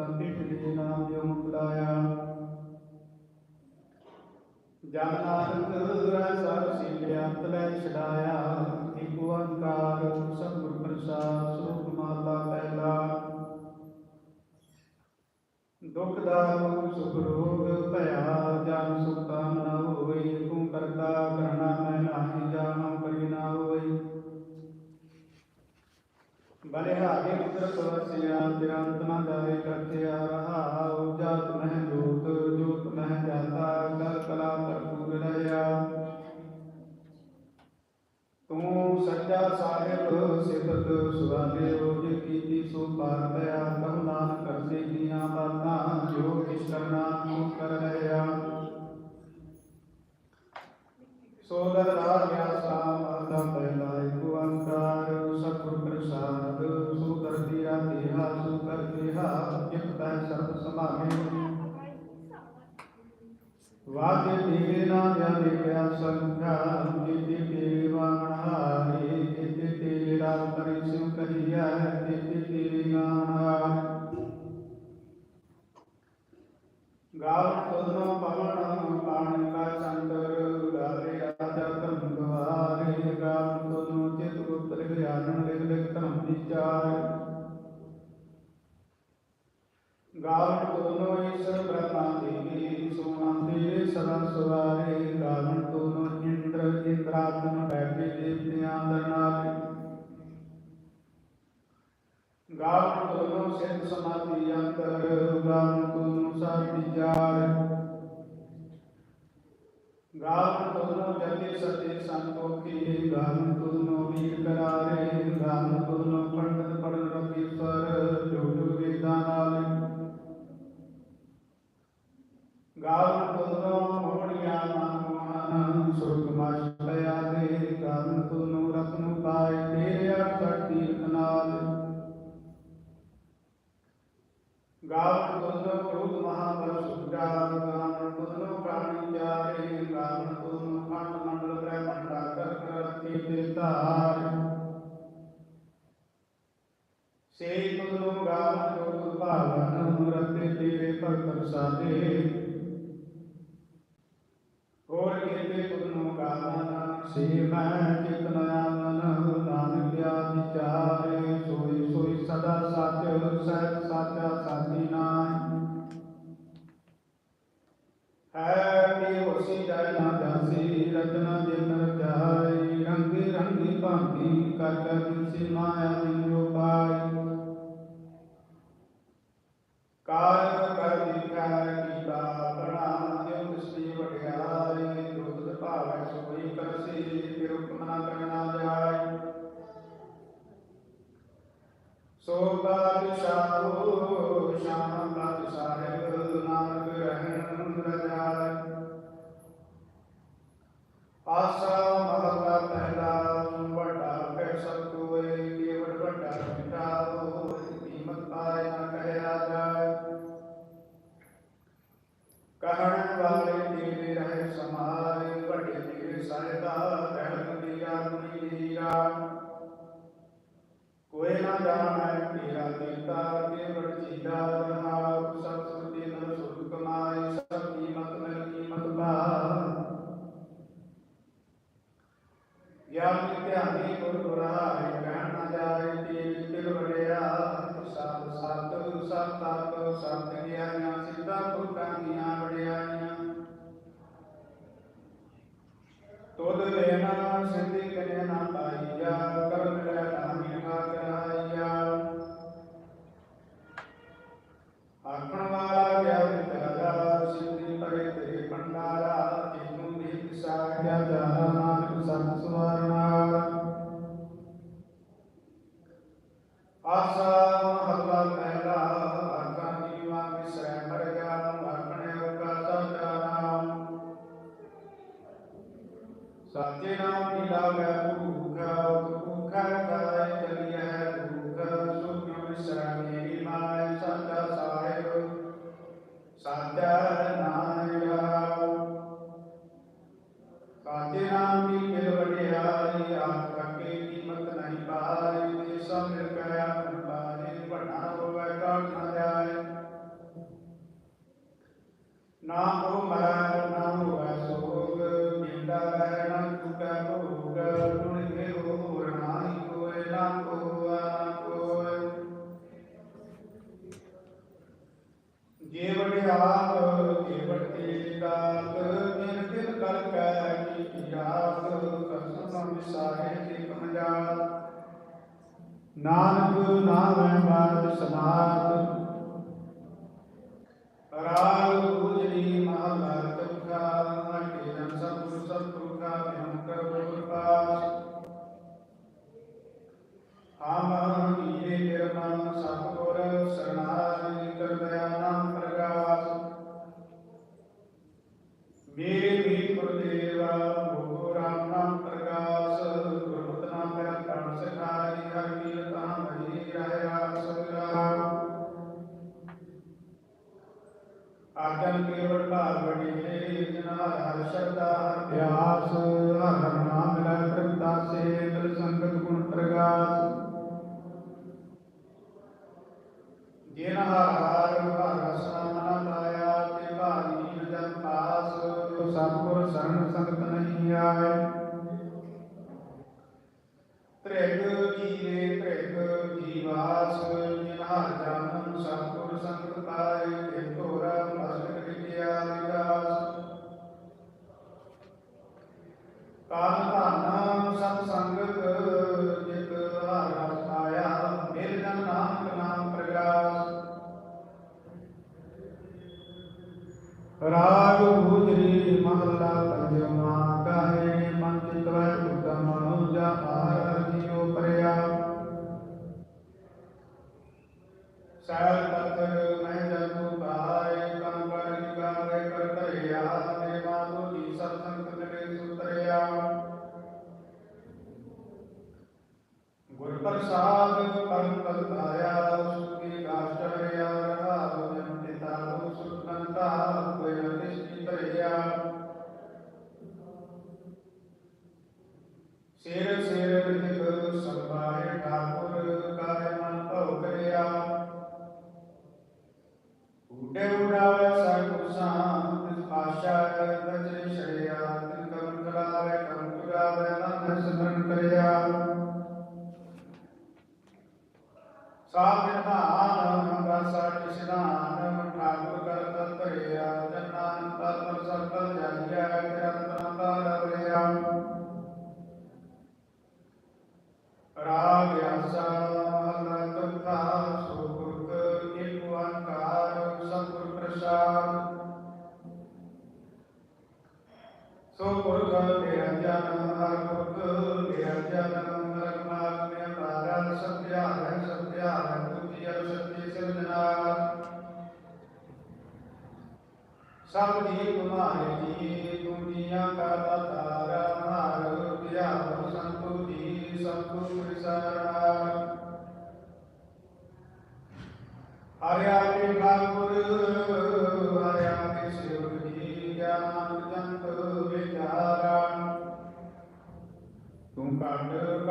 ਤੰਤੇ ਤੇ ਨਾਮ ਜਿਉ ਮੁਕਲਾਇਆ। ਜਨ ਨਾਨਕ ਸਭ ਸੀਤਿਆ ਤਲੈ ਛਡਾਇਆ। ਏਕ ਓੰਕਾਰ, ਸਤਿਗੁਰ ਪ੍ਰਸਾਦ ਸੋਖ ਮਾਲਾ ਪਹਿਲਾ ਦੁਖ ਦਾ ਸੁਖ ਰੋਗ ਭਇਆ, ਜਨ ਸੁਖ ਤਾਂ ਨਾ ਹੋਏ ਤੂੰ ਕਰਤਾ ਕਰਣਾ ਬਲਿਹਾਰੇ ਪੁੱਤਰ ਪਰਸਿਆ, ਤਿਰੰਤ ਨ ਜਾਏ ਕਰਤਿਆ ਰਹਾਉ ਜਤ ਮਹਿ ਜੋਤ ਜੋਤ ਮਹਿ ਜਾਤਾ, ਗਲ ਕਲਾ ਭਰਪੂਰ ਰਹਾ ਤੂੰ ਸੱਚਾ ਸਾਹਿਬ ਸਿਫਤ ਸੁਭਾਦੇਵ ਜੀ ਕੀਤੀ ਸੋ ਪਾਰ ਪਿਆ। ਵਾਜੇ ਦੇਵੇ ਨਾ ਜਾਣੇ ਪਿਆ ਸੰਘਾ ਸਿਮਰਨ ਸਮਾਧੀ ਅੰਤਰ ਗੁਰੂ ਸਾਹਿਬ ਵਿਚਾਰ ਰਾਮ ਤੁਨੋ ਜਪੇ ਸਤੇ ਸੰਤੋਖੀ ਰਾਮ ਤੁਨੋ ਵੀਰ ਕਰਾਰੇ ਰਾਮ ਤੁਨੋ ਧਾਰ ਸੇ ਪਦੋ ਗਾਵਨ ਜੋ ਭਾਵਨ ਰਤੇ ਤੇਰੇ ਭਗਤ ਸਾਦੇ ਨਾਮ ਦਾ ਸਾਹਿਬ ਨਾਨਕ ਰਹਿਣ ਰਹਿ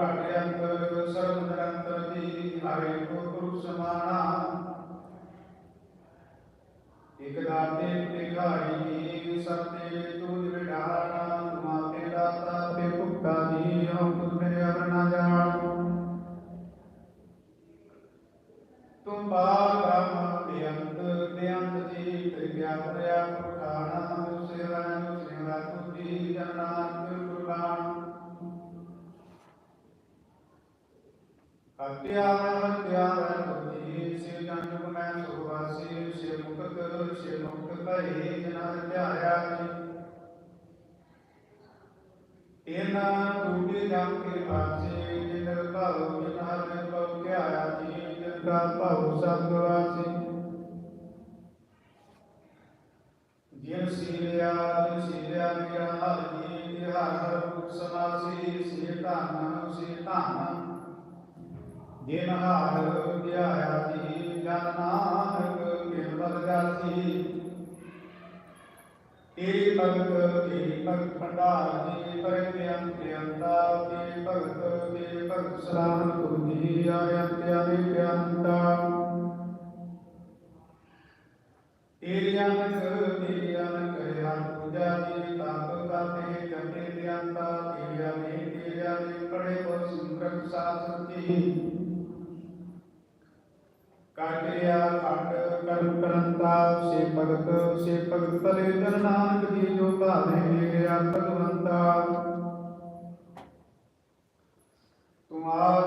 ਅਗਿਆਨਤ ਸਰਬ ਨਿਰੰਤਰ ਜੀ ਹਰੇ ਗੁਰੂ ਸਮਾਣਾ ਇਕ ਦਾਤੇ ਭਿਖਾਰੀ ਸਤੇ ਕਾ ਭਾਉ ਸਭ ਗਵਾਚੇ ਜਿਨ ਸੀਲਿਆ ਜਿਨ ਸੀਲਿਆ ਮੇਰਾ ਹਰ ਜੀ ਤੇ ਹਰ ਰੂਪ ਸਮਾਸੀ ਸੇ ਧਾਨ ਸੇ ਧਾਨ ਜਿਨ ਹਰ ਧਿਆਇਆ ਜੀ ਜਨ ਨਾਨਕ ਬਿਨ ਬਦਗਾਸੀ। ਤੇਰੀ ਭਗਤ ਤੇਰੀ ਭਗਤ ਭੰਡਾਰ ਤੇਰੀ ਭਗਤ ਅੰਤ ਅੰਤਾ ਤੇਰੀ ਭਗਤ ਤੇਰੀ ਭਗਤ ਸਲਾਮ ਤੁਮੀ ਆਯੰਤ ਆਵਿ ਅੰਤਾ ਤੇਰੀ ਅੰਤ ਕਿਰਿਆ ਖੰਡ ਕਰਮ ਕਰੰਤਾ, ਸੇ ਭਗਤ ਸੇ ਭਗਤ ਤਲੇ ਜਨ ਜੀ ਜੋ ਭਾਵੇ ਮੇਰਿਆ ਭਗਵੰਤਾ। ਤੁਮਾਰ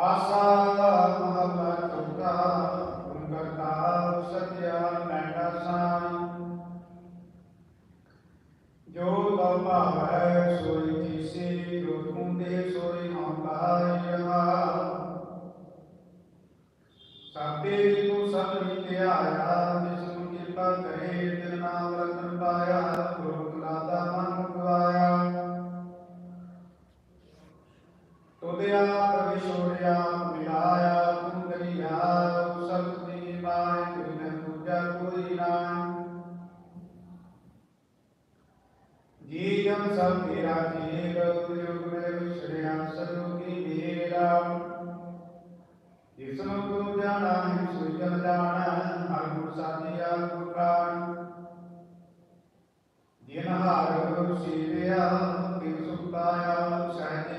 Passa ਤਿਸਨ ਗੁਰੂ ਜਾਣਾ ਹੈ ਸੁਜਨ ਜਾਣਾ ਹਰ ਗੁਰ ਸਾਥੀਆ ਗੁਰ ਪ੍ਰਾਨ ਦਿਨ ਹਾਰ ਗੁਰ ਸੇਵਿਆ ਤਿਸ ਸੁਖਾਇਆ ਸਹਿਜ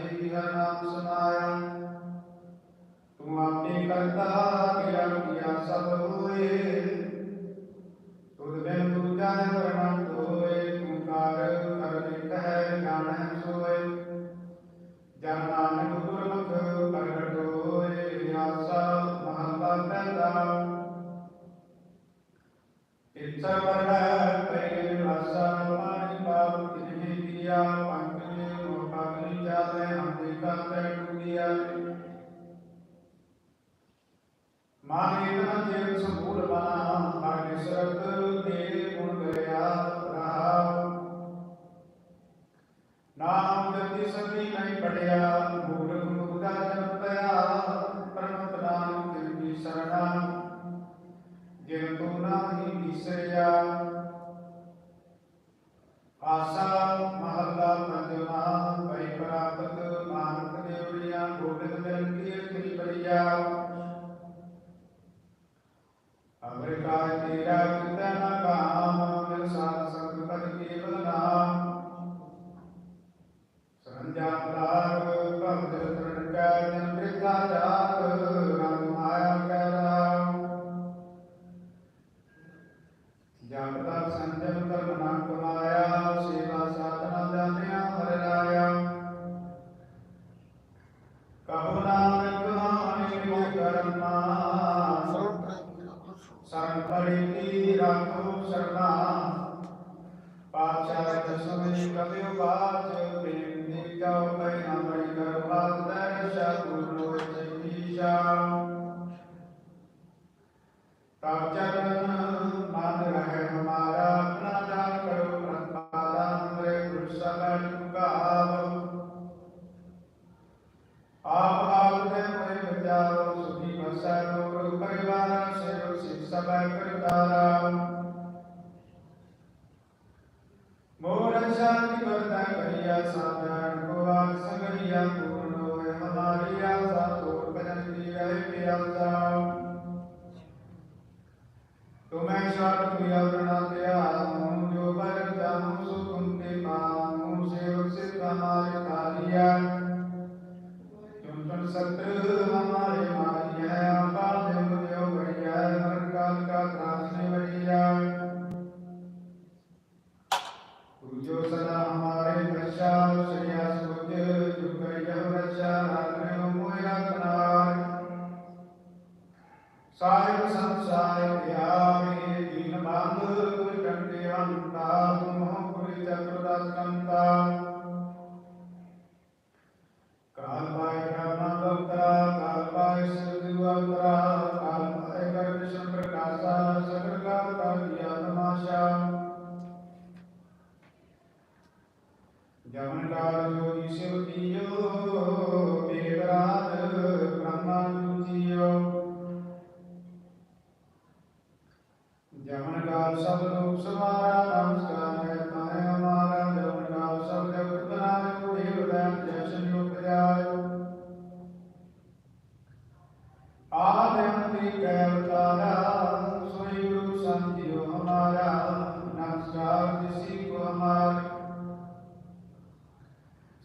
ਮਹਾਵੇਦਨ ਦੇਵ ਸਮੂਲ ਬਨਾ ਨਾਗੇਸ਼ਰਤ ਤੇਰੇ ਗੁਣ ਗਇਆ ਰਾਮ ਨਾਮ ਜਪੀ ਸਭੀ ਨਹੀਂ ਪੜਿਆ, ਮੂਰਖ ਮੁਕਤਾ ਜਨ 两到三周 ਸਗਰੀਆ ਸਾਧਨ ਕੋ ਆਖ ਸਗਰੀਆ ਪੂਰਨ ਹੋਏ ਹਮਾਰੀਆ ਸਾਧ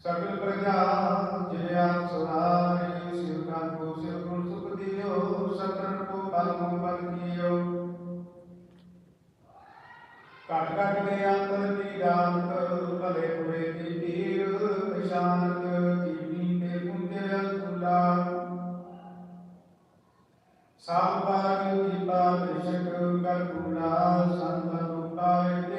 सकल प्रजा जिने आप सुनारी शिव काम को शिव गुण सुख दियो सतरन को बल को बल कियो काट काट ने अंतर की डाल कर भले बुरे की तीर शांत जीवनी ते पुण्य फूला साम पार की पाप शक्र कर गुणा संत रूपाय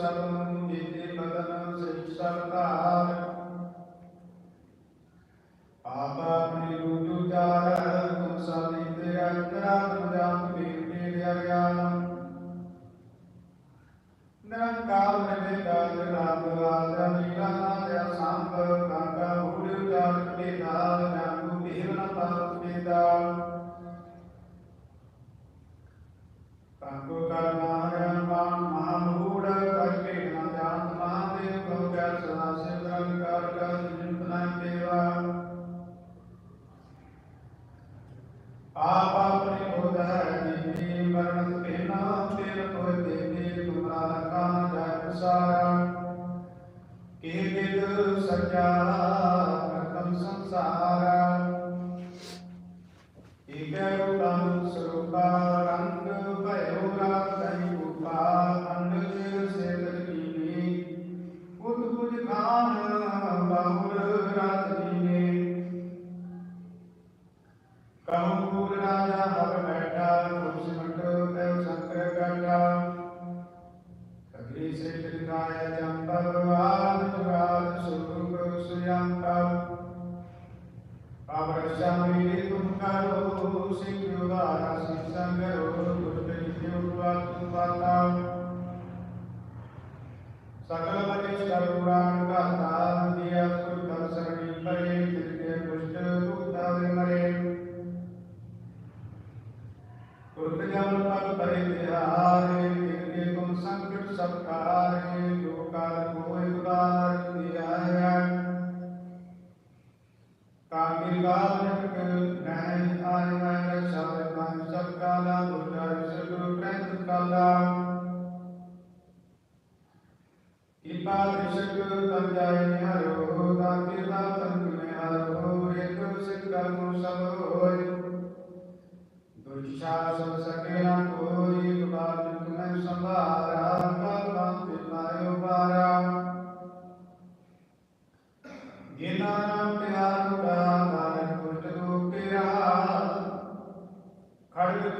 శాతం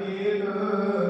You.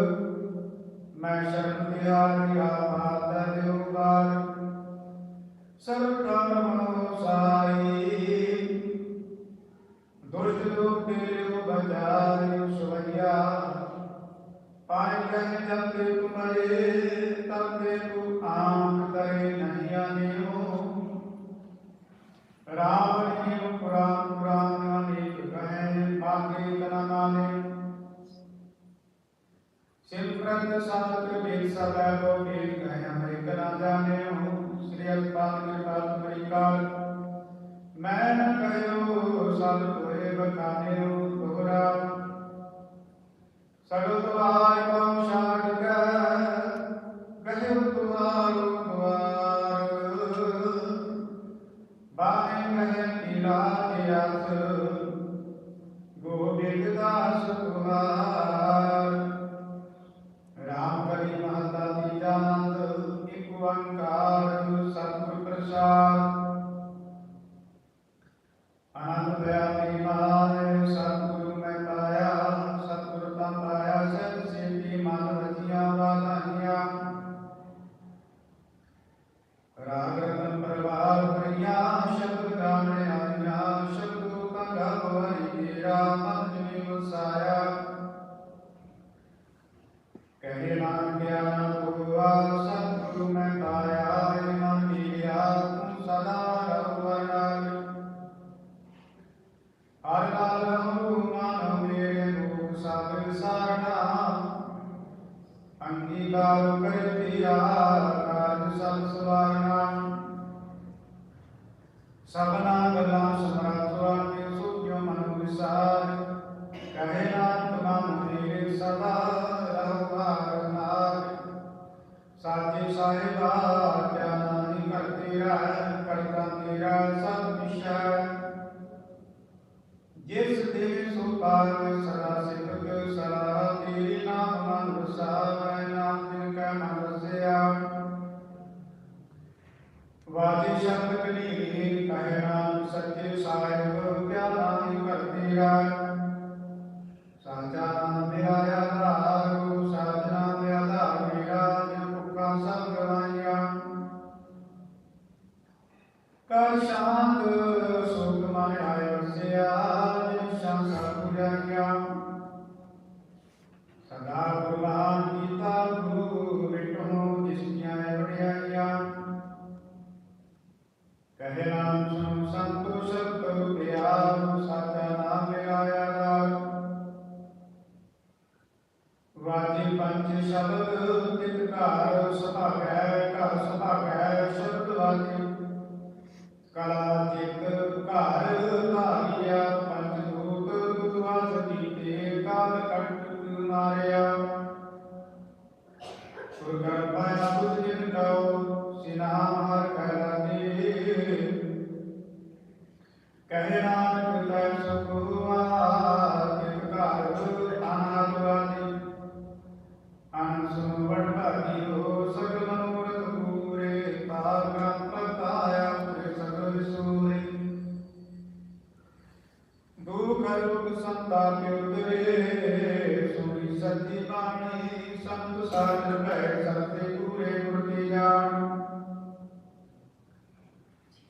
and I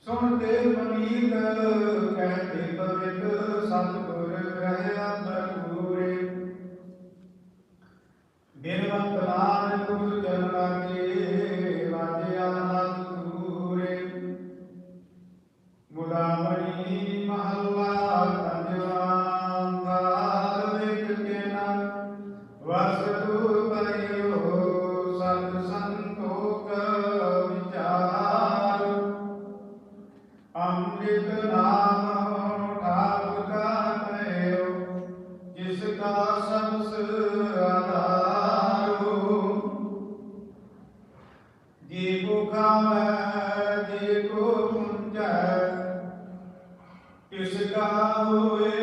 ਸੁਣਦੇ ਨਾਮ esse carro é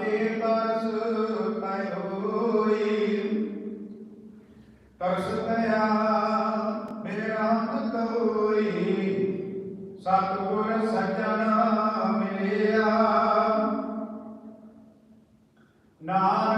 ਆਪੇ ਤਰਸ ਕੈ ਹੋਈ ਤਰਸ ਪਿਆ ਮੇਰਾ ਅੰਤ ਕੋਈ ਸਤਿਗੁਰ ਸੱਜਣ ਮਿਲਿਆ ਨਾਮ